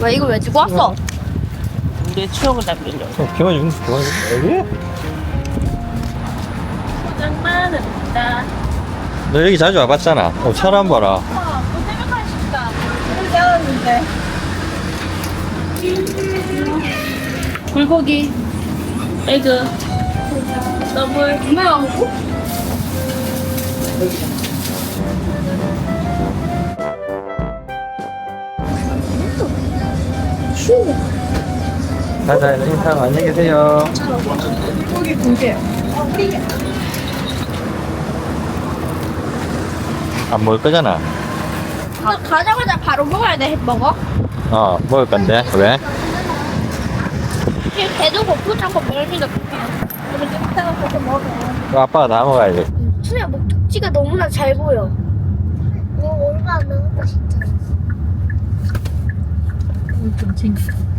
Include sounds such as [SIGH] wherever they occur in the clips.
왜 이걸 왜 주고 왔어? 우리의 추억을 남기려고. 어, 그만 좀 그만 좀 여기? 포장만은 있다. 너 여기 자주 와봤잖아 어 사람 봐라 불고기, 에그, 더블. 얼마나 먹고? 자자 인사 안녕히 계세요. 안 먹을 거잖아. 나 가자마자 바로 먹어야 돼 햄버거? 어 먹을 건데 왜? 지금 배도 고프고 자꾸 멀미도 그럼 좀 이따가 가서 먹어 그 아빠가 다 먹어야지. 수야 목적지가 너무나 잘 보여. 이거 얼마 안 남았다 진짜 좀 챙겨.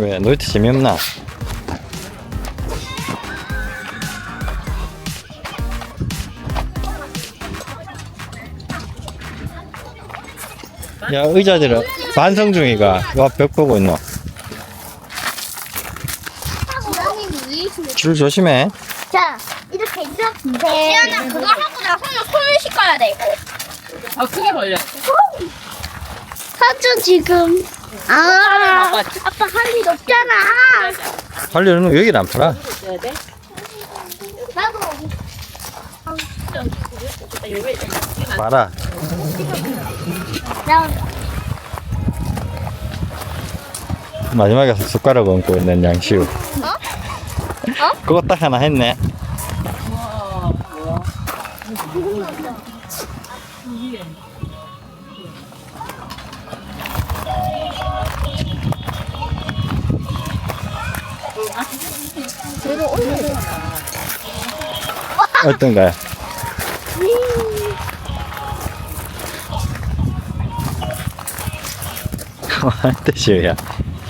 왜 놀이터 재미없나? 야 의자들은 반성 중이가. 와벽 보고 있노. 줄 조심해. 자 이렇게 이렇게. 지연아 그거 하고 나 손을 손을 씻어야 돼. 아, 크게 벌려. 사준 지금 아 봐봐. 아빠 할 일 없잖아 왜 여기를 안 팔아? 나도 봐라 나 마지막에 숟가락 얹고 있는 양시우 어? 그거 딱 하나 했네 어떤가요? [LAUGHS] 뜻이야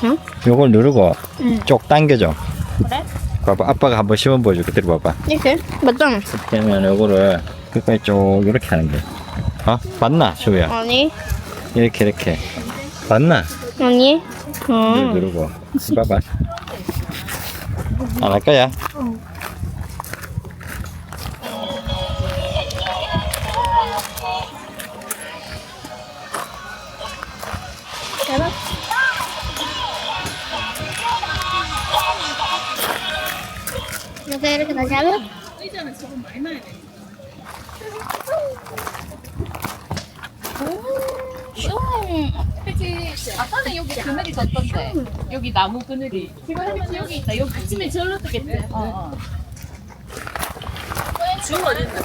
응? 요걸 누르고 응. 쪽 당겨줘 그래? 봐봐 아빠가 한번 시범 보여줄게 들어봐봐 이렇게 맞잖아 하면 요거를 끝까지 쭉 이렇게 하는 거야 어? 맞나 시우야? 아니 이렇게 이렇게 맞나? 아니 이걸 어 누르고 봐봐 안할 거야? 이렇게 이렇 아까는 여기 그늘이 졌던데. 여기 나무 그늘이. 지금 햇빛이 여기 있다. 여기 아침에 절로 뜨겠지. 어, 어. 어딨나?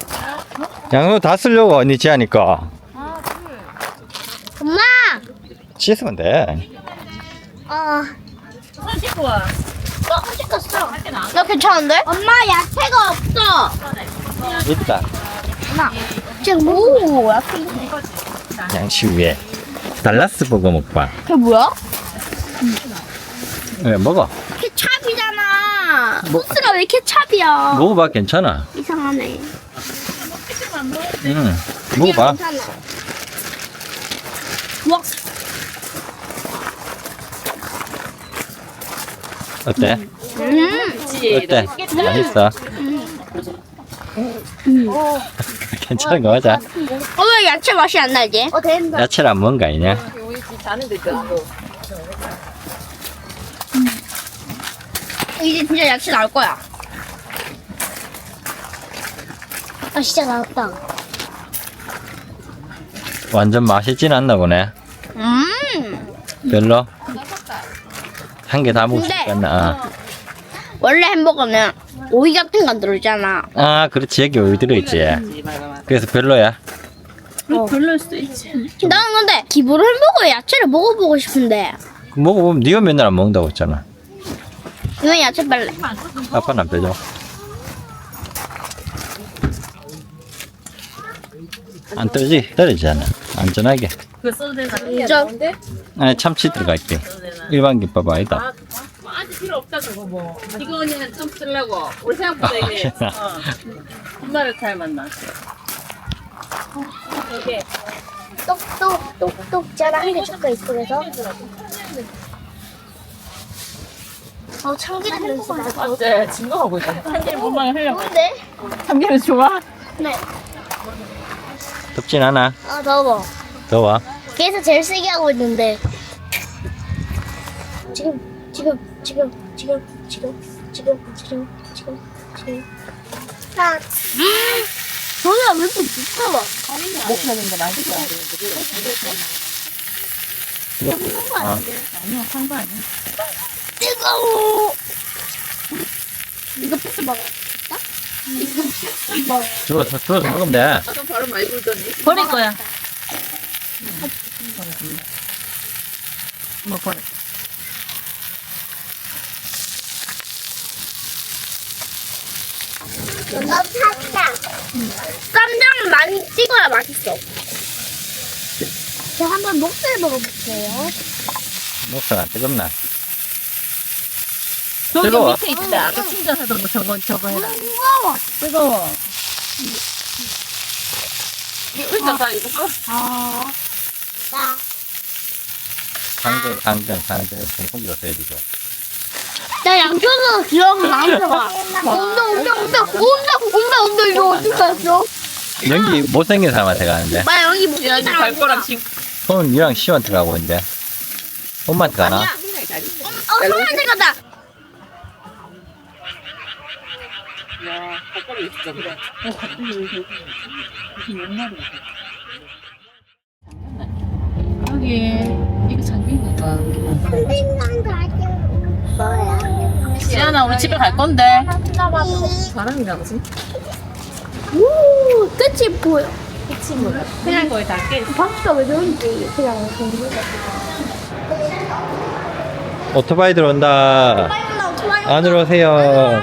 양호 다 쓰려고 언니 지하니까 아 씻으면 돼. 아, 손 씻고 와. 나 찍었어. 할게 나. 나 괜찮은데? 엄마 야채가 없어. 있다. 엄마. 지금 오, 야채. 양치 위에. 달라스 버거 먹봐. 그게 뭐야? 네, 먹어. 케찹이잖아. 뭐- 소스가 왜 케찹이야? 먹어봐, 괜찮아. 이상하네. 응. 먹어봐. 괜찮아. 와, 어때? 음. 어때? 맛있어? 괜찮은 거 맞아? 어, 왜 야채 맛이 안 나지? 어, 된다. 야채를 안 먹은 거 아니냐? 우리 집 자는 데 있잖아. 또. 이제 진짜 야채 나올 거야. 아, 진짜 나왔다. 완전 맛있진 않나 보네. 음. 별로? 한 개 다 먹을 수 근데- 있겠나? 아. 원래 햄버거는 오이 같은 거 들어있잖아. 아, 그렇지. 여기 오이 들어있지. 그래서 별로야. 별로일 수도 있지. 나는 근데 기본 햄버거에 야채를 먹어보고 싶은데 먹어보면 니가 맨날 안 먹는다고 했잖아. 이건 야채 빨래. 아빠는 안 빼줘. 안 떨어지? 떨어지잖아. 안전하게. 그 소스가 저 안에 참치 들어가 있게. 일반 김밥 아니다. 아, 뭐 아직 필요 없다 그거 뭐. 이거 그냥 좀 쓰려고. 우리 생각보다 이게 아, 어. 엄마를 잘 만나. 이게 똑똑 똑똑 짜라 한개 적혀 있어 그래서. 어 참기름 냄새 나. 어제 증거하고 있잖아. 참기름 몸망에 흘려. 뭔데? 참기름 좋아? 네. 덥진 않아. 아 더워. 더워. 계속 제일 세게 하고 있는데. 지금 지금 지금 지금 지금 지금 지금 지금 지금. 아. 저는 왜 이렇게 무서워? 목 하는 거 맛있어. 아, 아니야, 상관 아니야. 뜨거워. 이거 피스 먹어. 주워서, 주워서 먹으면 돼. 아까 바로 많이 불더니. 버릴 거야. 뭐 버려. 나 탔다. 쌈장 많이 찍어야 맛있어. 제가 한번 목살 먹어볼게요. 목살 안 뜨겁나? 저기 뜨거워. 밑에 있다. 아까 충전하던 거 저거 저거 해라. 무거워. 뜨거워. 이거 다 이거 꺼. 아. 나. 상전, 상전, 상전. 공기로 써야지고. 나 양쪽으로 기억이 나한테 와. 온다, 온다, 온다, 온다, 온다, 온다, 이거 어떻게 했어? 연기 못생긴 사람한테 가는데. 나 여기 못 야, 이제 갈 거랑 지금. 손은 니랑 시한테 가고 있는데. 엄마한테 가나? 어, 소한테 가다. 야, 가까이 있어. 그래. 여기 이거 잠긴 거 봐. 지 안아, 우리 집에 갈 건데. 바람이라고 지 오, 끝이 보여. 그치 뭐. 그냥 거의 다 깨. 박수가 왜 저런지 그냥 공부. 오토바이 들어온다. 안으로 오세요. 안으로.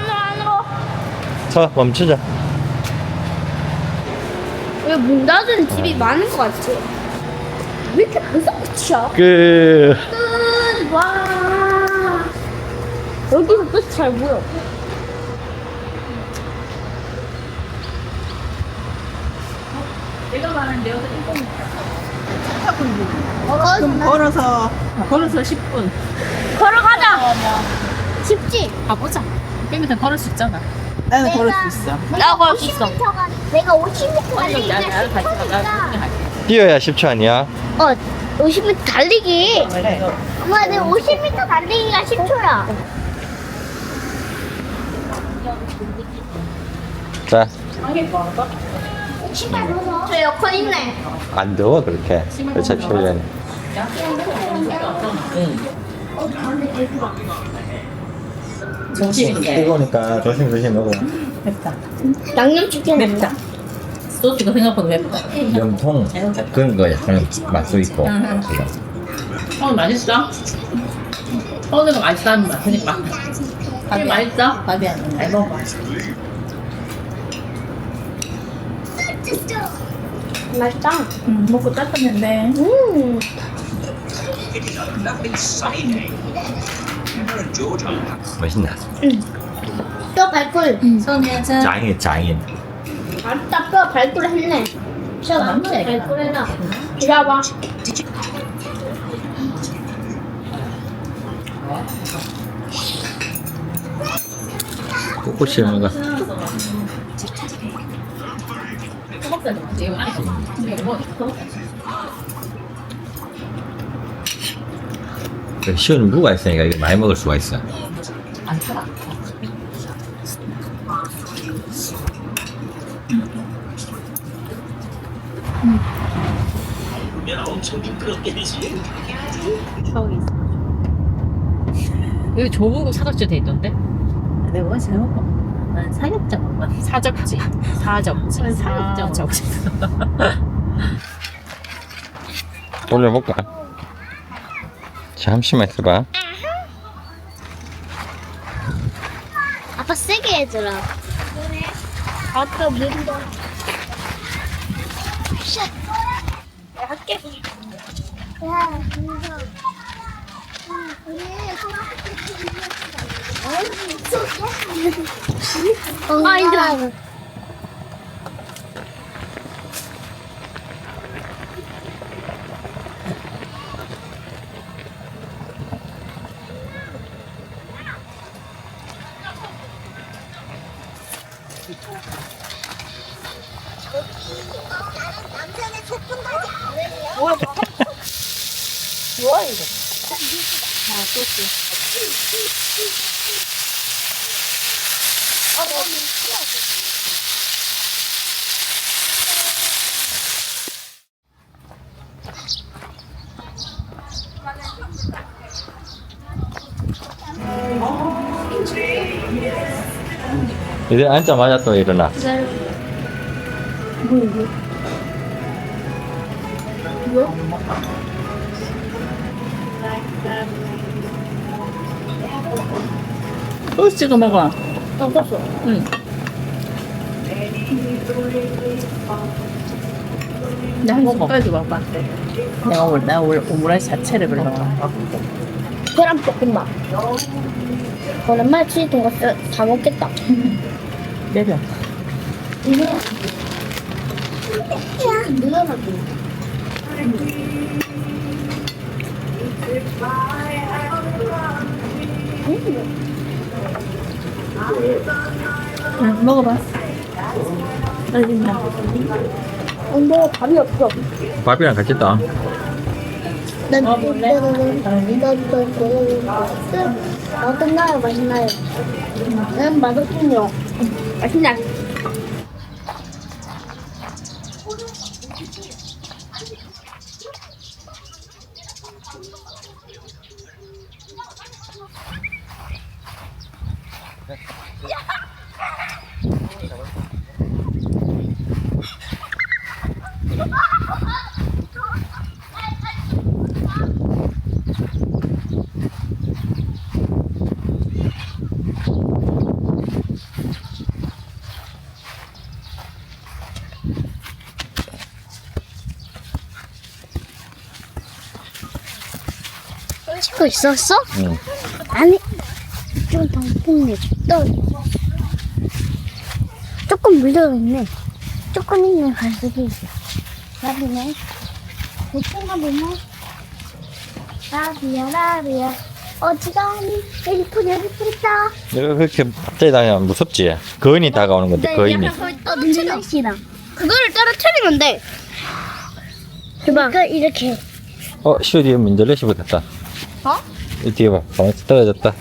서, 멈추자. 왜 문 닫은 집이 많은 것 같지? 왜 이렇게 무섭끝이야 끝. 끝! 와. 여기서 끝이 잘 보여. 내가 말하는 내가 이거 어, 걸어서 걸어서 10분. 걸어가자. 쉽지? 가보자. 깨미터 걸을 수 있잖아. 나는 걸을 수 있어. 나 걸을 수 있어. 내가 50m 빨리 나 나랑 같이 가. 나 그냥 할게. 뛰어야 10초 아니야? 어, 50m 달리기. 그래. 엄마, 내 50m 달리기가 10초야. 자, 저 에어컨 있네. 안 더워, 그렇게. 열차 필요해. 정신인데. 뜨거우니까 조심 조심 먹어. 맵다. 양념 치킨. 맵다. 소스가 생각보다 맵다. 염통. 그런 거에 저는 맛도 있고. 오늘 맛있어? 오늘은 맛있다는 맛이니까. 밥이 맛있어? 밥이 안. 잘 먹어. 맛있다. 음, 먹고 닦았는데. 음. 맛있나? 뼈 발굴. 손에서 짱인 짱인 아따 뼈 발굴 했네. 뼈 남자 발굴 해놔. 기다봐. 꿋꿋이 하는 안에 이거 뭐그 시원한 무가 있으니까 이게 많이 먹을 수가 있어 안 살아. 여기 사적지 돼 있던데? 내가 뭐 잘못 봐. 난 사격자 못 사적지. 사적지. 사적지. 돌려볼까? 잠시만 있어봐 아빠 세게 해줘라. 아까 민다. 내가 할게. 야, 민서. 아, 이 거. 뭐야 아 너무 이제 앉자마자 또 일어나 기다려. 뭐 이거? 뭐야? 소스 찍어 먹어. 안 떴어. 응. 나한 숟갈 줘봐봐. 내가 오늘 나 오므라이스 자체를 별로 안 먹어. 계란 볶음밥. 오랜만에 치즈 돈가스 다 먹겠다. 내려. 이거. 야, 늘어나게. 응, 먹어봐. 알겠나? 근데 밥이 없어. 밥이랑 같이 떠난 어, 몰래? 어떤가요? 맛있나요? 난 맛없군요. 맛있냐? 찍고 있었어? 응. 아니 좀더 뽕내. 또 조금 물려있네. 조금 있네 가슴이 라비네. 대충가 보면. 라비야 어디가 니 엘리프 엘리프 있다. 내가 그렇게 갑자기 다니면 무섭지? 거인이 다가오는 건데 거인이. 떨어뜨려. 그거를 떨어뜨리면 돼. 해봐 그러니까 이렇게. 어 시오 뒤에 민들레시 붙었다. 어? 이 뒤에 봐. 가만히 떨어졌다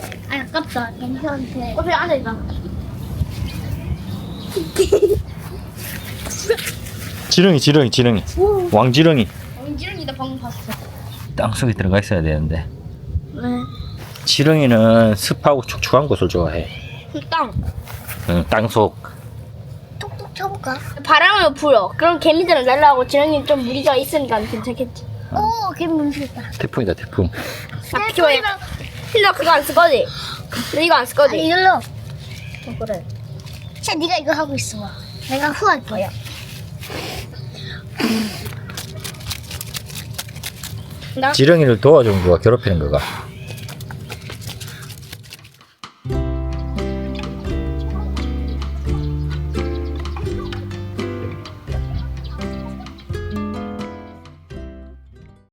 아 아깝다 괜찮대 커피 안에 있다 지렁이 지렁이 지렁이 오 왕지렁이 지렁이다 방금 봤어 땅속에 들어가 있어야 되는데 왜? 지렁이는 습하고 축축한 곳을 좋아해 땅 응, 땅속 톡톡 쳐볼까? 바람을 불어. 그럼 개미들은 날라오고 지렁이는 좀 무리가 있으니까 괜찮겠지. 오, 걔 문수있다. 태풍이다 태풍 아, 필요해. 필요 그거 안 쓰거지? 너 이거 안 쓰거지? 아니, 이걸로. 어, 그래. 자, 네가 이거 하고 있어. 내가 후할 거야. 지렁이를 도와준 거가 괴롭히는 거가